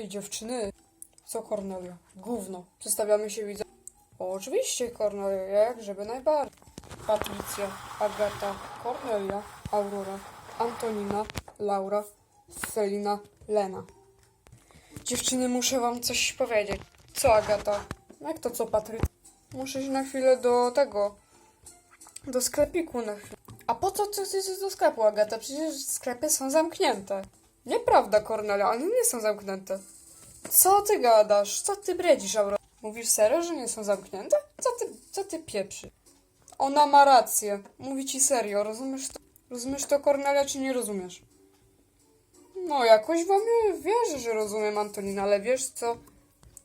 Ej, dziewczyny. Co Kornelia? Gówno. Przedstawiamy się widzę. Oczywiście Kornelia, jak żeby najbardziej. Patrycja, Agata, Kornelia, Aurora, Antonina, Laura, Felina, Lena. Dziewczyny, muszę wam coś powiedzieć. Co Agata? Jak to co Patrycja? Muszę iść na chwilę do tego. Do sklepiku na chwilę. A po co ty chcesz do sklepu, Agata? Przecież sklepy są zamknięte. Nieprawda, Kornelia, one nie są zamknięte. Co ty gadasz? Co ty bredzisz, Aurora? Mówisz serio, że nie są zamknięte? Co ty, co ty pieprzy? Ona ma rację. Mówi ci serio, rozumiesz to? Rozumiesz to, Kornelia, czy nie rozumiesz? No, jakoś wam wierzę, że rozumiem, Antonina, ale wiesz co?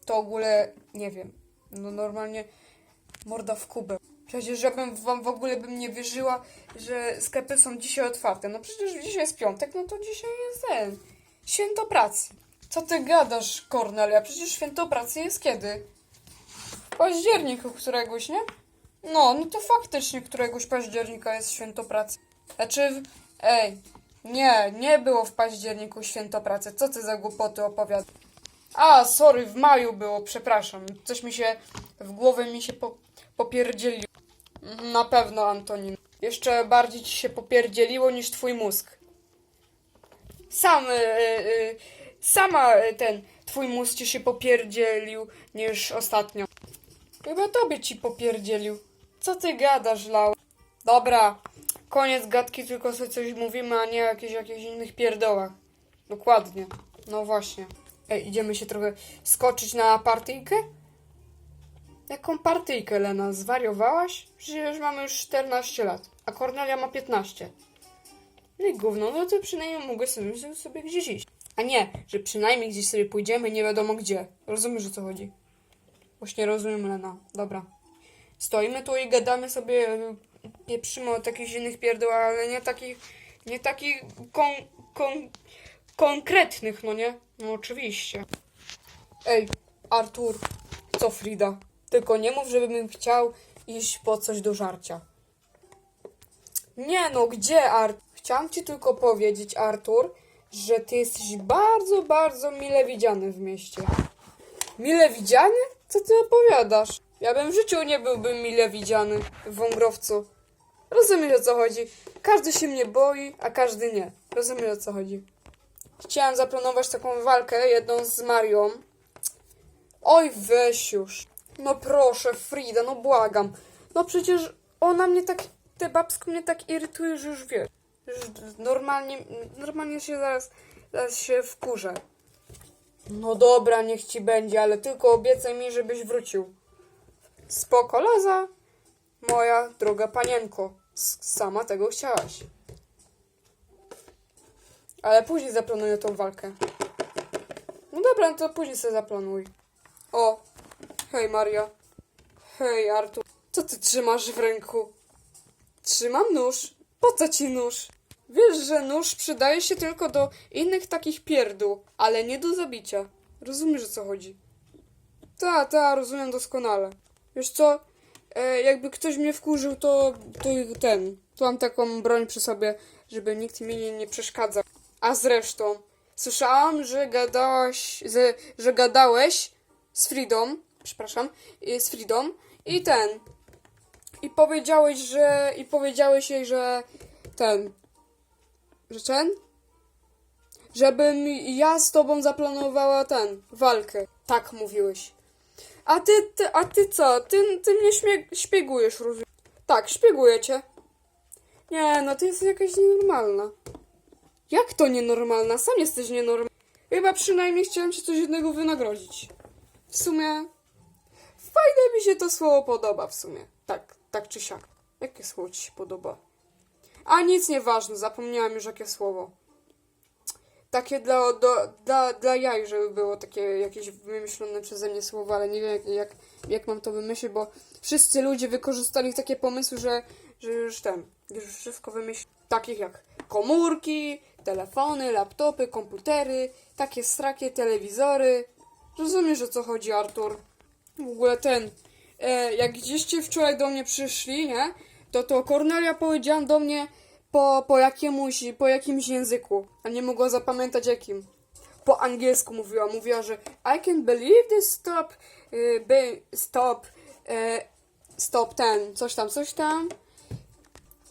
To w ogóle, nie wiem, no normalnie morda w kubę. Przecież ja bym wam w ogóle bym nie wierzyła, że sklepy są dzisiaj otwarte. No przecież dzisiaj jest piątek, no to dzisiaj jest ten, święto pracy. Co ty gadasz, Kornelia? Przecież święto pracy jest kiedy? W październiku któregoś, nie? No, no to faktycznie któregoś października jest święto pracy. Znaczy, ej, nie, nie było w październiku święto pracy. Co ty za głupoty opowiadasz? A, sorry, w maju było, przepraszam. Coś mi się w głowę mi się po, popierdzieliło. Na pewno, Antonin. Jeszcze bardziej ci się popierdzieliło niż twój mózg. Sam, y, y, sama y, ten, twój mózg ci się popierdzielił niż ostatnio. Chyba tobie ci popierdzielił. Co ty gadasz, Lau? Dobra, koniec gadki, tylko sobie coś mówimy, a nie o jakichś, jakichś innych pierdołach. Dokładnie. No właśnie. Ej, idziemy się trochę skoczyć na partyjkę? Jaką partyjkę, Lena? Zwariowałaś? Przecież mamy już 14 lat, a Kornelia ma 15. No i gówno, no to przynajmniej mogę sobie, sobie gdzieś iść. A nie, że przynajmniej gdzieś sobie pójdziemy, nie wiadomo gdzie. Rozumiesz, o co chodzi? Właśnie rozumiem, Lena. Dobra. Stoimy tu i gadamy sobie, e, pieprzymy od jakichś innych pierdół, ale nie takich, nie takich kon, kon, konkretnych, no nie? No oczywiście. Ej, Artur, co Frida? Tylko nie mów, żebym chciał iść po coś do żarcia. Nie no, gdzie Artur? Chciałam ci tylko powiedzieć, Artur, że ty jesteś bardzo, bardzo mile widziany w mieście. Mile widziany? Co ty opowiadasz? Ja bym w życiu nie byłbym mile widziany w Wągrowcu. Rozumiesz o co chodzi? Każdy się mnie boi, a każdy nie. Rozumiesz o co chodzi? Chciałam zaplanować taką walkę, jedną z Marią. Oj, weź już. No proszę, Frida, no błagam. No przecież ona mnie tak, te babsko mnie tak irytuje, że już wiesz. Już normalnie, normalnie się zaraz, zaraz się wkurzę. No dobra, niech ci będzie, ale tylko obiecaj mi, żebyś wrócił. Spoko, Loza. Moja droga panienko. Sama tego chciałaś. Ale później zaplanuję tą walkę. No dobra, no to później sobie zaplanuj. O, hej Maria. Hej Artur. Co ty trzymasz w ręku? Trzymam nóż. Po co ci nóż? Wiesz, że nóż przydaje się tylko do innych takich pierdół, ale nie do zabicia. Rozumiesz o co chodzi? Ta, ta, rozumiem doskonale. Wiesz co? E, jakby ktoś mnie wkurzył, to, to ten. Tu mam taką broń przy sobie, żeby nikt mi nie, przeszkadzał. A zresztą, słyszałam, że gadałaś, że, że gadałeś z Fridą, przepraszam, y, z Fridą i ten. I powiedziałeś, że. I powiedziałeś jej, że ten. Że ten? Żebym ja z tobą zaplanowała ten. walkę. Tak mówiłeś. A ty, ty a ty co? Ty, ty mnie śmie- szpiegujesz, rozumiem? Tak, szpieguję cię. Nie, no ty jesteś jakaś nienormalna. Jak to nienormalna? Sam jesteś nienormalna. Chyba przynajmniej chciałem ci coś jednego wynagrodzić. W sumie. Fajne mi się to słowo podoba w sumie. Tak, tak czy siak. Jakie słowo ci się podoba? A nic nieważne, zapomniałem już jakie słowo. Takie dla, do, dla, dla jaj, żeby było takie jakieś wymyślone przeze mnie słowo, ale nie wiem jak, jak, jak mam to wymyślić, bo wszyscy ludzie wykorzystali takie pomysły, że, że już ten, już wszystko wymyśli. Takich jak komórki, telefony, laptopy, komputery, takie strakie telewizory. Rozumiesz o co chodzi, Artur? W ogóle ten, e, jak gdzieście wczoraj do mnie przyszli, nie? To to Kornelia powiedziała do mnie po, po jakiemuś, po jakimś języku, a nie mogła zapamiętać jakim. po angielsku mówiła. Mówiła, że I can believe this stop, y, by, stop, y, stop ten, coś tam, coś tam.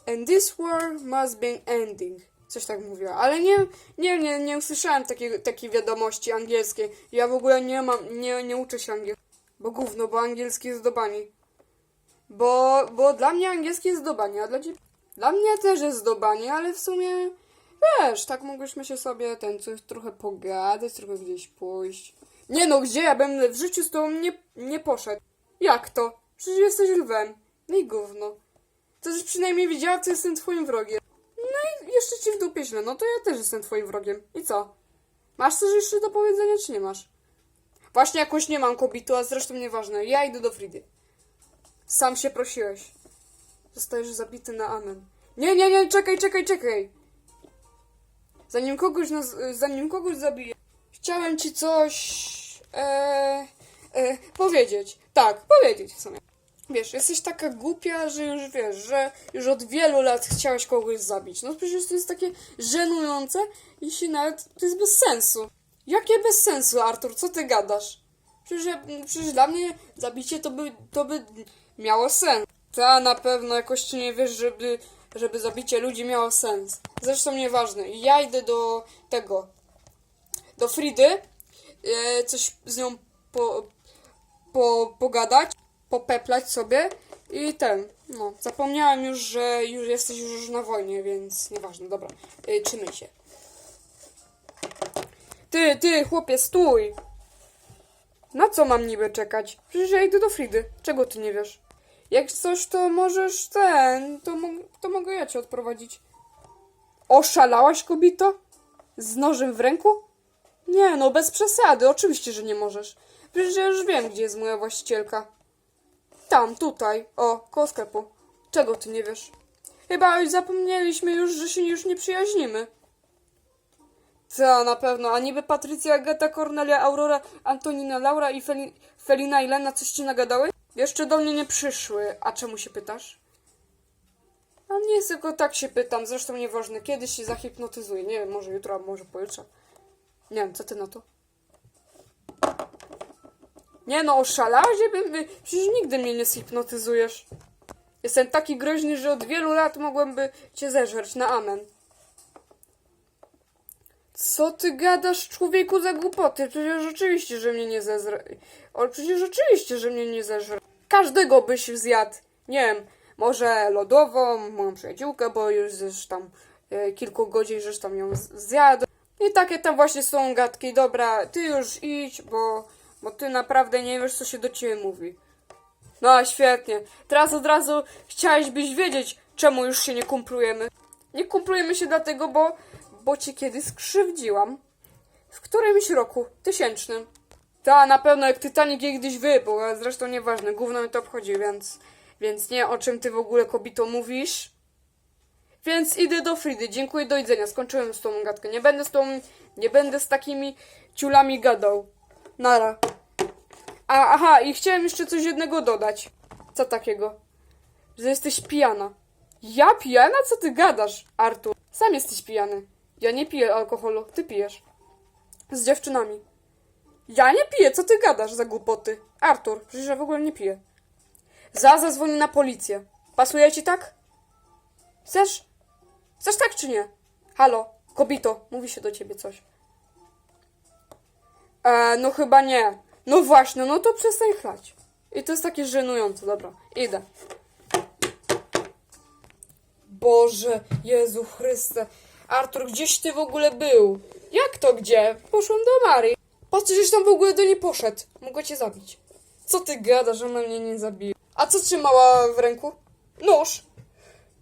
And this war must be ending. Coś tak mówiła, ale nie, nie, nie, nie usłyszałem takiej, takiej wiadomości angielskiej. Ja w ogóle nie mam, nie, nie uczę się angielskiego. Bo gówno, bo angielski jest do bani. Bo, bo dla mnie angielski jest do bani, a dla ciebie... Dla mnie też jest do bani, ale w sumie... Wiesz, tak mogliśmy się sobie ten coś trochę pogadać, trochę gdzieś pójść. Nie no, gdzie ja bym w życiu z tobą nie, nie poszedł? Jak to? Przecież jesteś lwem. No i gówno. To żeś przynajmniej wiedziała, co jestem twoim wrogiem. No i jeszcze ci w dupie źle, no to ja też jestem twoim wrogiem. I co? Masz coś jeszcze do powiedzenia, czy nie masz? Właśnie jakoś nie mam kobitu, a zresztą nieważne. Ja idę do Fridy. Sam się prosiłeś. Zostajesz zabity na amen. Nie, nie, nie, czekaj, czekaj, czekaj. Zanim kogoś, zanim kogoś zabiję, chciałem ci coś e, e, powiedzieć. Tak, powiedzieć w sumie. Wiesz, jesteś taka głupia, że już wiesz, że już od wielu lat chciałeś kogoś zabić. No przecież to jest takie żenujące i się nawet, to jest bez sensu. Jakie bez sensu, Artur, co ty gadasz? Przecież, przecież dla mnie zabicie to by, to by miało sens. Ta na pewno jakoś ci nie wiesz, żeby, żeby zabicie ludzi miało sens. Zresztą nieważne. Ja idę do tego, do Fridy, e, coś z nią po, po, pogadać, popeplać sobie i ten, no, zapomniałem już, że już jesteś już na wojnie, więc nieważne, dobra, e, trzymaj się. Ty, ty, chłopie, stój! Na co mam niby czekać? Przecież ja idę do Fridy. Czego ty nie wiesz? Jak coś, to możesz ten, to, mo to mogę ja cię odprowadzić. Oszalałaś, kobito? Z nożem w ręku? Nie, no bez przesady, oczywiście, że nie możesz. Przecież ja już wiem, gdzie jest moja właścicielka. Tam, tutaj, o, koło sklepu. Czego ty nie wiesz? Chyba zapomnieliśmy już, że się już nie przyjaźnimy. Ta, na pewno. A niby Patrycja, Agata, Cornelia, Aurora, Antonina, Laura i Feli Felina i Lena coś ci nagadały? Jeszcze do mnie nie przyszły. A czemu się pytasz? A nie, tylko tak się pytam. Zresztą nieważne. Kiedyś się zahipnotyzuję. Nie wiem, może jutro, a może pojutrze. Nie wiem, co ty na to? Nie no, oszalałeś? Żeby... Przecież nigdy mnie nie zhipnotyzujesz. Jestem taki groźny, że od wielu lat mogłabym cię zeżreć na amen. Co ty gadasz, człowieku, za głupoty? Przecież oczywiście, że mnie nie zezre... O, przecież oczywiście, że mnie nie zeżre. Każdego byś zjadł. Nie wiem, może lodową, moją przyjaciółkę, bo już zresztą e, kilku godzin zresztą ją z- zjadł. I takie tam właśnie są gadki. Dobra, ty już idź, bo, bo ty naprawdę nie wiesz, co się do ciebie mówi. No, świetnie. Teraz od razu chciałeś byś wiedzieć, czemu już się nie kumplujemy. Nie kumplujemy się dlatego, bo, bo cię kiedyś skrzywdziłam. W którymś roku, tysięcznym. Ta, na pewno jak Titanic kiedyś wybuchł, a zresztą nieważne, gówno mnie to obchodzi, więc, więc nie o czym ty w ogóle kobito mówisz. Więc idę do Fridy, dziękuję, do widzenia, skończyłem z tą gadkę. Nie będę z tą, nie będę z takimi ciulami gadał. Nara. A, aha, i chciałem jeszcze coś jednego dodać. Co takiego? Że jesteś pijana. Ja pijana? Co ty gadasz, Artur? Sam jesteś pijany. Ja nie piję alkoholu, ty pijesz. Z dziewczynami. Ja nie piję, co ty gadasz za głupoty? Artur, przecież ja w ogóle nie piję. Za zadzwonię na policję. Pasuje ci tak? Chcesz? Chcesz tak czy nie? Halo, kobito, mówi się do ciebie coś. E, no chyba nie. No właśnie, no to przestań chlać. I to jest takie żenujące, dobra, idę. Boże, Jezu Chryste. Artur, gdzieś ty w ogóle był? Jak to gdzie? Poszłem do Marii. Patrz, żeś tam w ogóle do niej poszedł. Mogę cię zabić. Co ty gadasz, ona mnie nie zabije? A co trzymała w ręku? Nóż.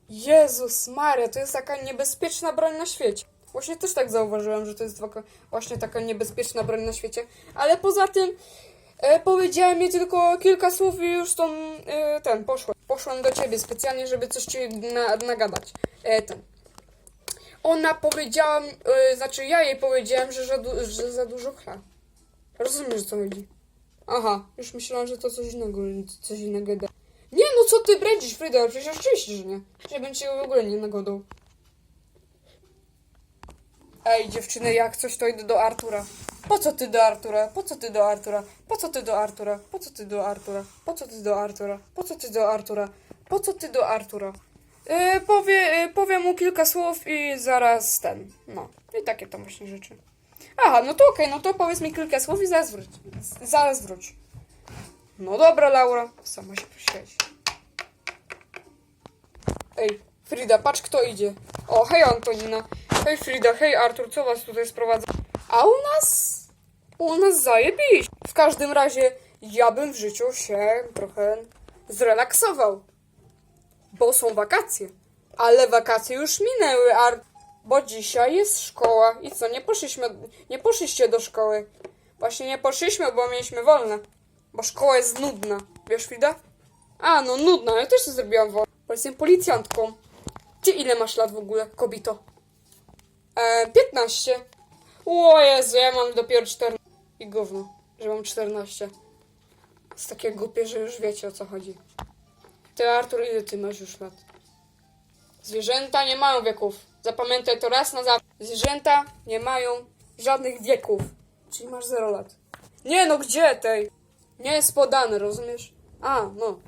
Jezus Maria, to jest taka niebezpieczna broń na świecie. Właśnie też tak zauważyłem, że to jest właśnie taka niebezpieczna broń na świecie. Ale poza tym e, powiedziałem jej tylko kilka słów i już tą, e, ten, poszłem. Poszłem do ciebie specjalnie, żeby coś ci na, nagadać. E, ten. Ona powiedziała, e, znaczy ja jej powiedziałem, że, że za dużo chla. Rozumiesz, co chodzi? Aha, już myślałam, że to coś innego, coś innego da. Nie no, co ty brędzisz, Fryda? Przecież oczywiście, że nie. Bym cię w ogóle nie nagodał. Ej, dziewczyny, jak coś to idę do Artura. Po co ty do Artura? Po co ty do Artura? Po co ty do Artura? Po co ty do Artura? Po co ty do Artura? Po co ty do Artura? Po co ty do Artura? Yy, powie, yy, powiem mu kilka słów i zaraz ten. No, i takie tam właśnie rzeczy. Aha, no to okej, no to powiedz mi kilka słów i zaraz wróć. Zaraz wróć. No dobra, Laura. Sama się poświeci. Ej, Frida, patrz kto idzie. O, hej Antonina. Hej Frida, hej Artur, co was tutaj sprowadza? A u nas... U nas zajebiś. W każdym razie, ja bym w życiu się trochę zrelaksował. Bo są wakacje. Ale wakacje już minęły, Art. Bo dzisiaj jest szkoła. I co, nie poszliśmy, nie poszliście do szkoły. Właśnie nie poszliśmy, bo mieliśmy wolne. Bo szkoła jest nudna. Wiesz, Frida? A, no nudna, ja też się zrobiłam wolna. Bo jestem policjantką. Ty ile masz lat w ogóle, kobito? E, 15. O Jezu, ja mam dopiero 14. I gówno, że mam 14. Jest takie głupie, że już wiecie o co chodzi. Ty, Artur, ile ty masz już lat? Zwierzęta nie mają wieków. Zapamiętaj to raz na zawsze. Zwierzęta nie mają żadnych wieków. Czyli masz 0 lat. Nie no, gdzie tej? Nie jest podane, rozumiesz? A, no.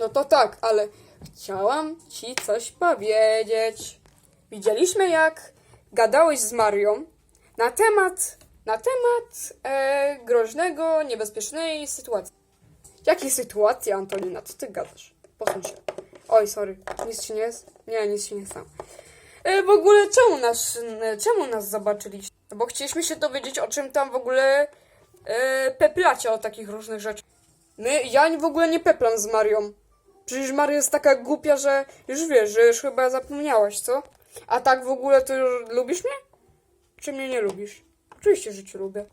No to tak, ale chciałam ci coś powiedzieć. Widzieliśmy, jak gadałeś z Marią na temat, na temat e, groźnego, niebezpiecznej sytuacji. Jakiej sytuacji, Antonina? Co ty gadasz? Posuń się. Oj, sorry. Nic ci nie jest? Nie, nic ci nie stało. E, w ogóle czemu nas, e, czemu nas zobaczyliście? Bo chcieliśmy się dowiedzieć, o czym tam w ogóle e, peplacie o takich różnych rzeczach. My, ja w ogóle nie peplam z Marią. Przecież Maria jest taka głupia, że już wiesz, że już chyba zapomniałaś, co? A tak w ogóle to już lubisz mnie? Czy mnie nie lubisz? Oczywiście, że cię lubię.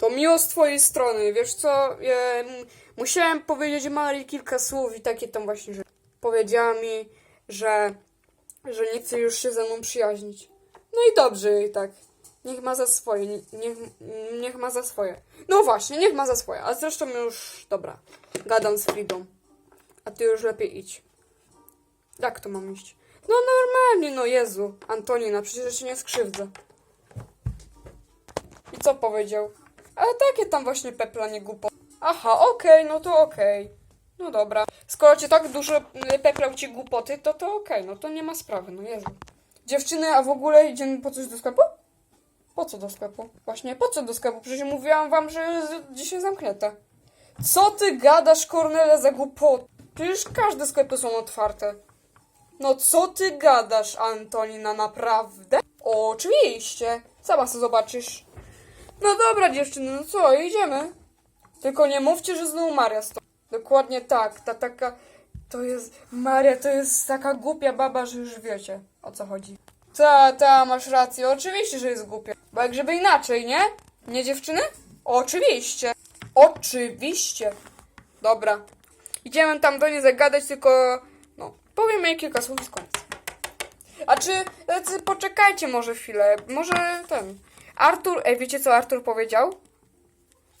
To miło z twojej strony, wiesz co? M- musiałem powiedzieć Marii kilka słów i takie tam właśnie, że powiedziała mi, że, że nie chce już się ze mną przyjaźnić. No i dobrze i tak. Niech ma za swoje, nie- niech, niech ma za swoje. No właśnie, niech ma za swoje. A zresztą już, dobra, gadam z Fridą. A ty już lepiej idź. Jak to mam iść? No normalnie, no Jezu. Antonina, przecież cię nie skrzywdzę. I co powiedział? A takie tam właśnie peplanie głupot. Aha, okej, no to okej. No dobra. Skoro cię tak dużo y, peplał ci głupoty, to to okej, no to nie ma sprawy, no Jezu. Dziewczyny, a w ogóle idziemy po coś do sklepu? Po co do sklepu? Właśnie, po co do sklepu? Przecież mówiłam wam, że dzisiaj zamknięte. Co ty gadasz, Kornele, za głupot? Przecież każde sklepy są otwarte. No co ty gadasz, Antonina, naprawdę? Oczywiście. Sama sobie zobaczysz. No dobra, dziewczyny, no co, idziemy. Tylko nie mówcie, że znowu Maria stoi. Dokładnie tak, ta taka... To jest... Maria to jest taka głupia baba, że już wiecie, o co chodzi. Ta, ta, masz rację, oczywiście, że jest głupia. Bo jak żeby inaczej, nie? Nie dziewczyny? Oczywiście. Oczywiście. Dobra. Idziemy tam do niej zagadać, tylko... No, powiem jej kilka słów i koniec. A czy... e, Poczekajcie może chwilę, może ten... Artur... Ej, wiecie co Artur powiedział?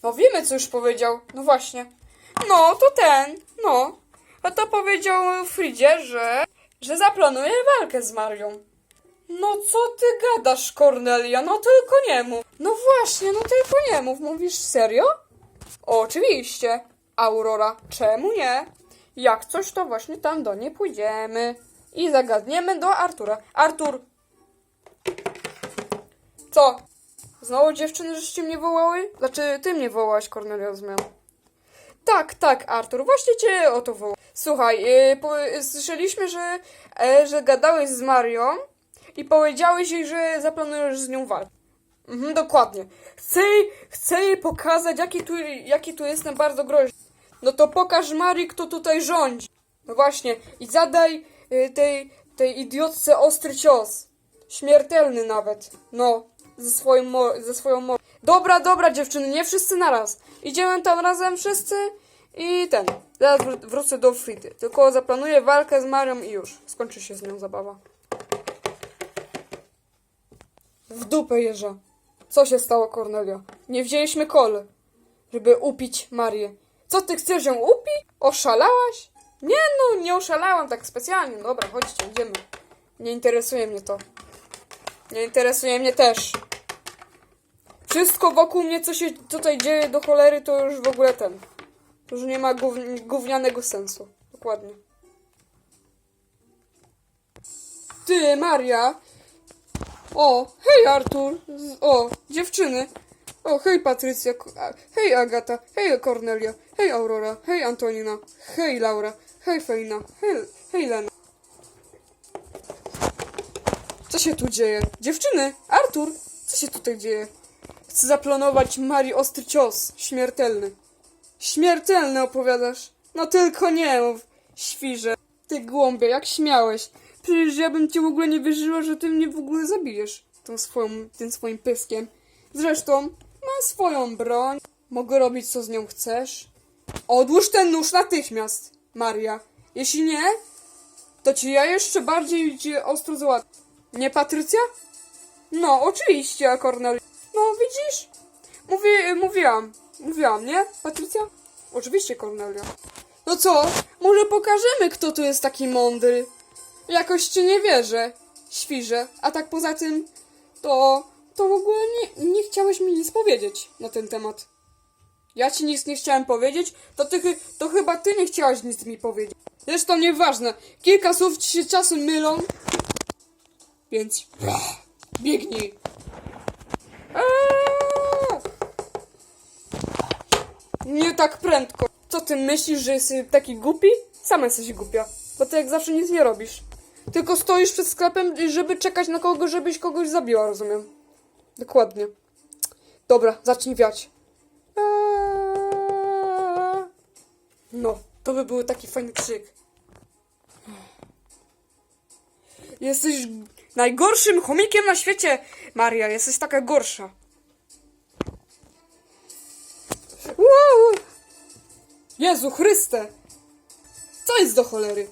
No wiemy, co już powiedział. No właśnie. No, to ten. No. A to powiedział Fridzie, że... Że zaplanuje walkę z Marią. No co ty gadasz, Cornelia? No tylko nie mów. No właśnie, no tylko nie mów. Mówisz serio? Oczywiście. Aurora, czemu nie? Jak coś, to właśnie tam do niej pójdziemy. I zagadniemy do Artura. Artur! Co? Znowu dziewczyny, żeście mnie wołały? Znaczy, ty mnie wołałaś, Kornelia, rozumiem. Tak, tak, Artur, właśnie cię o to wołał. Słuchaj, yy, po, słyszeliśmy, że, e, że gadałeś z Marią i powiedziałeś jej, że zaplanujesz z nią walkę. Mhm, dokładnie. Chcę jej, chcę jej pokazać, jaki tu, jaki tu jestem bardzo groźny. No to pokaż Marii, kto tutaj rządzi. No właśnie, i zadaj y, tej, tej idiotce ostry cios. Śmiertelny nawet. No, ze, swoim ze swoją mo- Dobra, dobra dziewczyny, nie wszyscy naraz. Idziemy tam razem wszyscy i ten. Zaraz wr- wrócę do Fridy. Tylko zaplanuję walkę z Marią i już. Skończy się z nią zabawa. W dupę jeża. Co się stało, Kornelia? Nie wzięliśmy kol, żeby upić Marię. Co ty chcesz ją upić? Oszalałaś? Nie no, nie oszalałam tak specjalnie. Dobra, chodźcie, idziemy. Nie interesuje mnie to. Nie interesuje mnie też. Wszystko wokół mnie, co się tutaj dzieje do cholery, to już w ogóle ten. To już nie ma gówn- gównianego sensu. Dokładnie. Ty, Maria. O, hej Artur. O, dziewczyny. O, hej Patrycja. Hej Agata. Hej Kornelia. Hej Aurora. Hej Antonina. Hej Laura. Hej Fejna. Hej, hej Lena. Co się tu dzieje? Dziewczyny! Artur! Co się tutaj dzieje? Chcę zaplanować Marii ostry cios. Śmiertelny. Śmiertelny opowiadasz? No tylko nie mów, świrze. Ty głąbie, jak śmiałeś. Przecież ja bym ci w ogóle nie wierzyła, że ty mnie w ogóle zabijesz. Tą swoją, tym swoim pyskiem. Zresztą, ma swoją broń. Mogę robić co z nią chcesz. Odłóż ten nóż natychmiast, Maria. Jeśli nie, to ci ja jeszcze bardziej cię ostro załatwię. Nie, Patrycja? No, oczywiście, Kornel. No, widzisz? Mówi, mówiłam. Mówiłam, nie, Patrycja? Oczywiście, Kornelia. No co? Może pokażemy, kto tu jest taki mądry. Jakoś ci nie wierzę, świrze. A tak poza tym, to... To w ogóle nie, nie chciałeś mi nic powiedzieć na ten temat. Ja ci nic nie chciałem powiedzieć, to ty, to chyba ty nie chciałaś nic mi powiedzieć. Zresztą nieważne, kilka słów ci się czasem mylą, więc biegnij. Nie tak prędko. Co ty myślisz, że jesteś taki głupi? Sama jesteś głupia, bo ty jak zawsze nic nie robisz. Tylko stoisz przed sklepem, żeby czekać na kogoś, żebyś kogoś zabiła, rozumiem. Dokładnie. Dobra, zacznij wiać. No, to by był taki fajny krzyk. Jesteś najgorszym chomikiem na świecie, Maria. Jesteś taka gorsza. Wow! Jezu Chryste! Co jest do cholery?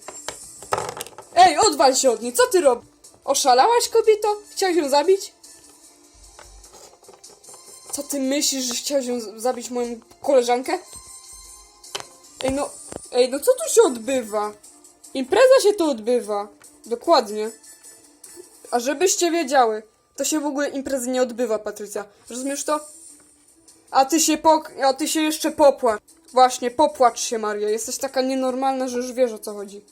Ej, odwal się od niej, co ty robisz? Oszalałaś, kobieto? Chciałeś ją zabić? Co ty myślisz, że chciałeś ją zabić moją koleżankę? Ej, no, ej, no co tu się odbywa? Impreza się tu odbywa. Dokładnie. A żebyście wiedziały, to się w ogóle imprezy nie odbywa, Patrycja. Rozumiesz to? A ty się pok... A ty się jeszcze popłacz. Właśnie, popłacz się, Maria. Jesteś taka nienormalna, że już wiesz o co chodzi.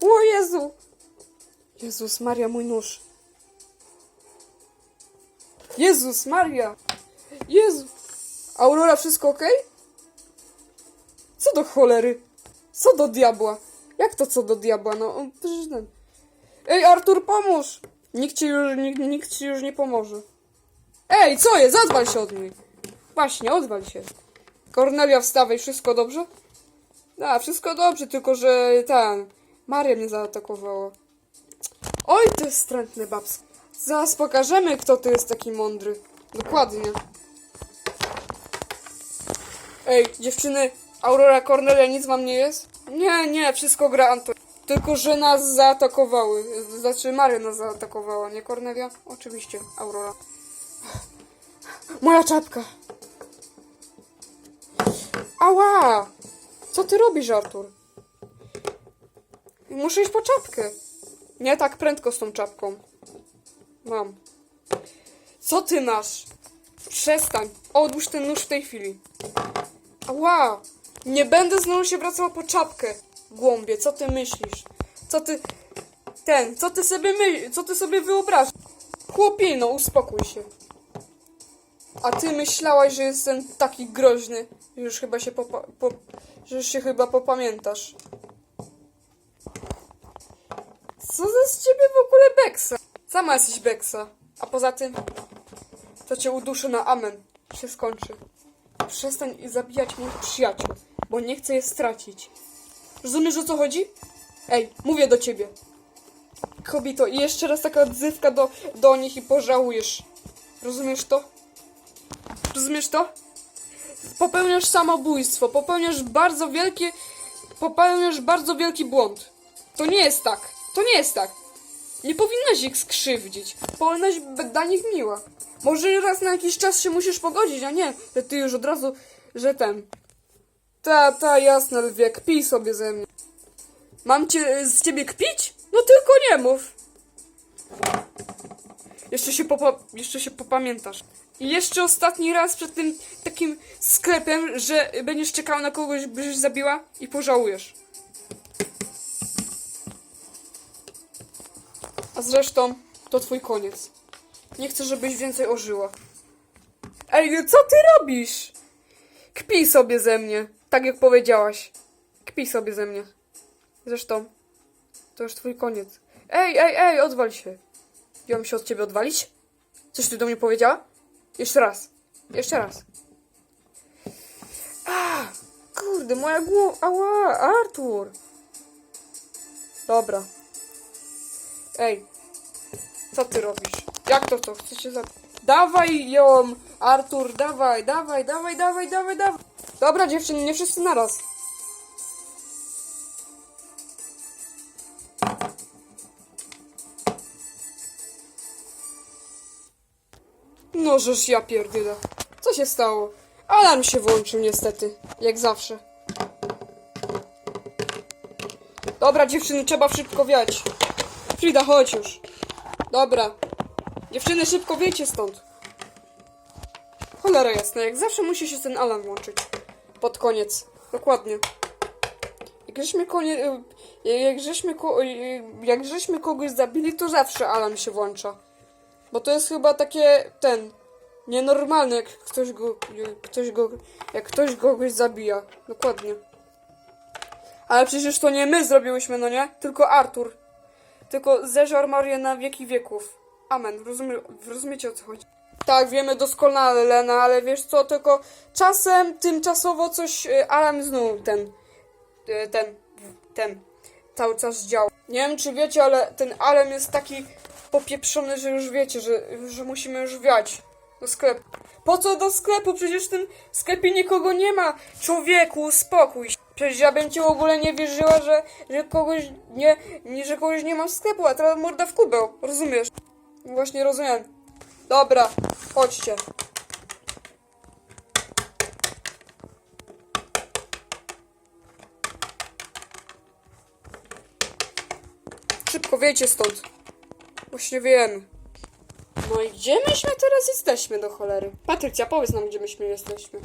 O Jezu! Jezus Maria, mój nóż. Jezus Maria! Jezu! Aurora, wszystko ok? Co do cholery? Co do diabła? Jak to co do diabła? No, on. Ej, Artur, pomóż! Nikt ci już, nikt, nikt ci już nie pomoże. Ej, co jest? Odwal się od niej. Właśnie, odwal się. Kornelia, wstawaj, wszystko dobrze? A, wszystko dobrze, tylko że ten... Maria mnie zaatakowała. Oj, ty wstrętny babs. Zaraz pokażemy, kto tu jest taki mądry. Dokładnie. Ej, dziewczyny, Aurora, Cornelia, nic wam nie jest? Nie, nie, wszystko gra Anton. Tylko, że nas zaatakowały. Znaczy, Maria nas zaatakowała, nie Cornelia? Oczywiście, Aurora. Moja czapka! Ała! Co ty robisz, Artur? Muszę iść po czapkę. Nie tak prędko z tą czapką. Mam. Co ty masz? Przestań. Odłóż ten nóż w tej chwili. Ała! Nie będę znowu się wracała po czapkę. Głąbie, co ty myślisz? Co ty... Ten, co ty sobie. Co ty sobie wyobrażasz? Chłopino, uspokój się. A ty myślałaś, że jestem taki groźny, że już chyba się popa... Po... że już się chyba popamiętasz. Co za z ciebie w ogóle beksa? Sama jesteś beksa. A poza tym, to cię uduszę na amen. Się skończy. Przestań zabijać moich przyjaciół, bo nie chcę je stracić. Rozumiesz o co chodzi? Ej, mówię do ciebie. Kobito, i jeszcze raz taka odzywka do, do nich i pożałujesz. Rozumiesz to? Rozumiesz to? Popełniasz samobójstwo, popełniasz bardzo wielkie... Popełniasz bardzo wielki błąd. To nie jest tak. To nie jest tak. Nie powinnaś ich skrzywdzić. Powinnaś być dla nich miła. Może raz na jakiś czas się musisz pogodzić, a nie, że ty już od razu, że ten... Ta, ta, jasne, lwie, kpij sobie ze mnie. Mam cię, z ciebie kpić? No tylko nie mów. Jeszcze się, popa- jeszcze się popamiętasz. I jeszcze ostatni raz przed tym takim sklepem, że będziesz czekał na kogoś, byś zabiła i pożałujesz. A zresztą to twój koniec. Nie chcę, żebyś więcej ożyła. Ej, co ty robisz? Kpij sobie ze mnie, tak jak powiedziałaś. Kpij sobie ze mnie. Zresztą, to już twój koniec. Ej, ej, ej, odwal się. Ja mam się od ciebie odwalić? Coś ty do mnie powiedziała? Jeszcze raz. Jeszcze raz. A, kurde, moja głowa. Ała, Artur. Dobra. Ej, co ty robisz? Jak to co? Chcesz się za... Dawaj ją, Artur, dawaj, dawaj, dawaj, dawaj, dawaj, dawaj. Dobra, dziewczyny, nie wszyscy naraz. No żeż ja pierdolę. Co się stało? Alarm się włączył niestety, jak zawsze. Dobra dziewczyny, trzeba szybko wiać. Frida, chodź już. Dobra. Dziewczyny, szybko wiecie stąd. Cholera jasna, jak zawsze musi się ten alarm włączyć. Pod koniec. Dokładnie. Jak żeśmy konie... y, Jak żeśmy, ko... y, jak żeśmy kogoś zabili, to zawsze alarm się włącza. Bo to jest chyba takie... ten... Nienormalne, jak ktoś go... Jak ktoś go... Jak ktoś kogoś zabija. Dokładnie. Ale przecież to nie my zrobiłyśmy, no nie? Tylko Artur. Tylko zeżar Marię na wieki wieków. Amen. Rozumie, rozumiecie o co chodzi? Tak, wiemy doskonale, Lena, ale wiesz co, tylko czasem, tymczasowo coś y, alarm znów ten, y, ten, ten, cały czas działa. Nie wiem, czy wiecie, ale ten alarm jest taki popieprzony, że już wiecie, że, że musimy już wiać do sklepu. Po co do sklepu? Przecież w tym sklepie nikogo nie ma. Człowieku, spokój się. Przecież ja bym ci w ogóle nie wierzyła, że, że kogoś nie, nie, że kogoś nie ma w sklepu, a teraz morda w kubeł. Rozumiesz? Właśnie rozumiem. Dobra, chodźcie. Szybko wiecie stąd. Właśnie wiem. No i gdzie myśmy teraz jesteśmy do cholery? Patrycja, powiedz nam, gdzie myśmy jesteśmy.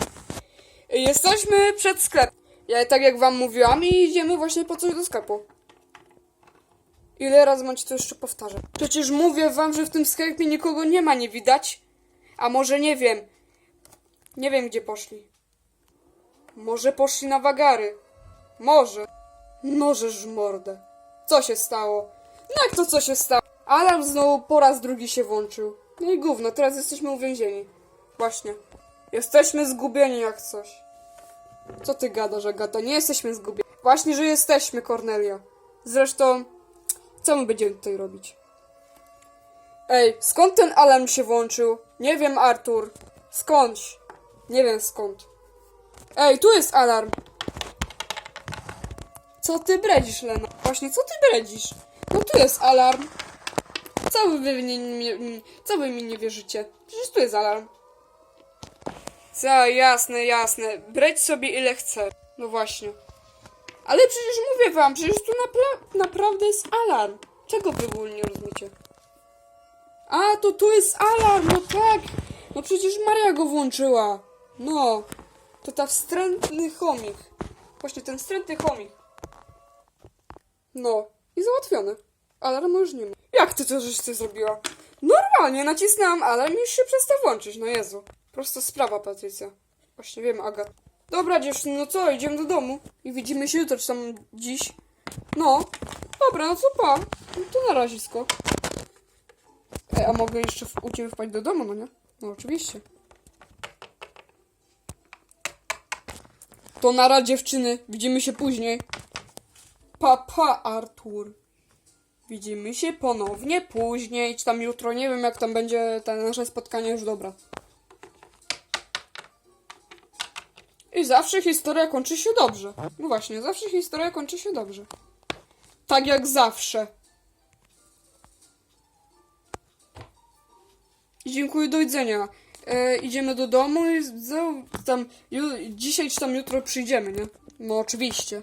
Jesteśmy przed sklepem. Ja tak jak wam mówiłam i idziemy właśnie po coś do sklepu. Ile razy macie to jeszcze powtarzać? Przecież mówię wam, że w tym sklepie nikogo nie ma, nie widać. A może nie wiem. Nie wiem, gdzie poszli. Może poszli na wagary. Może. Możesz mordę. Co się stało? No jak to co się stało? Alarm znowu po raz drugi się włączył. No i gówno, teraz jesteśmy uwięzieni. Właśnie. Jesteśmy zgubieni jak coś. Co ty gadasz, Agata? Nie jesteśmy zgubieni. Właśnie, że jesteśmy, Cornelia. Zresztą, co my będziemy tutaj robić? Ej, skąd ten alarm się włączył? Nie wiem, Artur. Skądś? Nie wiem skąd. Ej, tu jest alarm. Co ty bredzisz, Lena? Właśnie, co ty bredzisz? No tu jest alarm. Co wy, wy, nie, co wy mi nie wierzycie? Przecież tu jest alarm. Co, jasne, jasne. Breć sobie ile chce. No właśnie. Ale przecież mówię wam, przecież tu napra naprawdę jest alarm. Czego wy w ogóle nie rozumiecie? A, to tu jest alarm, no tak. No przecież Maria go włączyła. No. To ta wstrętny chomik. Właśnie ten wstrętny chomik. No. I załatwione. Alarmu już nie ma. Jak ty to żeś ty zrobiła? Normalnie nacisnęłam alarm i już się przestał włączyć. No Jezu. Prosta sprawa, Patrycja. Właśnie wiem, Agat. Dobra, dziewczyny, no co, idziemy do domu. I widzimy się jutro, czy tam dziś. No. Dobra, no co pa. No to na razisko. Ej, a mogę jeszcze w, u ciebie wpaść do domu, no nie? No oczywiście. To nara dziewczyny, widzimy się później. Papa Artur. Widzimy się ponownie później, czy tam jutro, nie wiem jak tam będzie to nasze spotkanie już dobra. I zawsze historia kończy się dobrze. No właśnie, zawsze historia kończy się dobrze. Tak jak zawsze. Dziękuję, do widzenia. E, idziemy do domu i z- z- tam ju, dzisiaj czy tam jutro przyjdziemy, nie? No oczywiście.